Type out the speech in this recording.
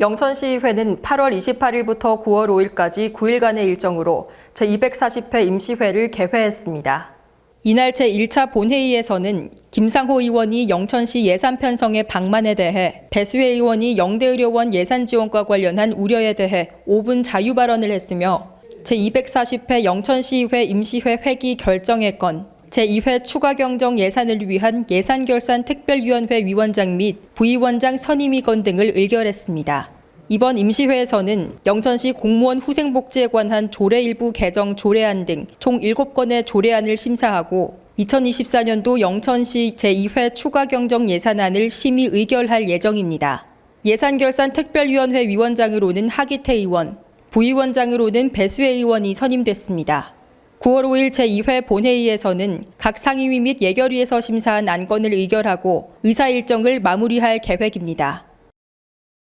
영천시의회는 8월 28일부터 9월 5일까지 9일간의 일정으로 제240회 임시회를 개회했습니다. 이날 제1차 본회의에서는 김상호 의원이 영천시 예산 편성의 방만에 대해 배수혜 의원이 영대의료원 예산 지원과 관련한 우려에 대해 5분 자유 발언을 했으며 제240회 영천시의회 임시회 회기 결정의 건, 제2회 추가 경정 예산을 위한 예산결산 특별위원회 위원장 및 부위원장 선임위 건 등을 의결했습니다. 이번 임시회에서는 영천시 공무원 후생복지에 관한 조례 일부 개정 조례안 등 총 7건의 조례안을 심사하고 2024년도 영천시 제2회 추가 경정 예산안을 심의 의결할 예정입니다. 예산결산 특별위원회 위원장으로는 하기태 의원, 부위원장으로는 배수혜 의원이 선임됐습니다. 9월 5일 제2회 본회의에서는 각 상임위 및 예결위에서 심사한 안건을 의결하고 의사 일정을 마무리할 계획입니다.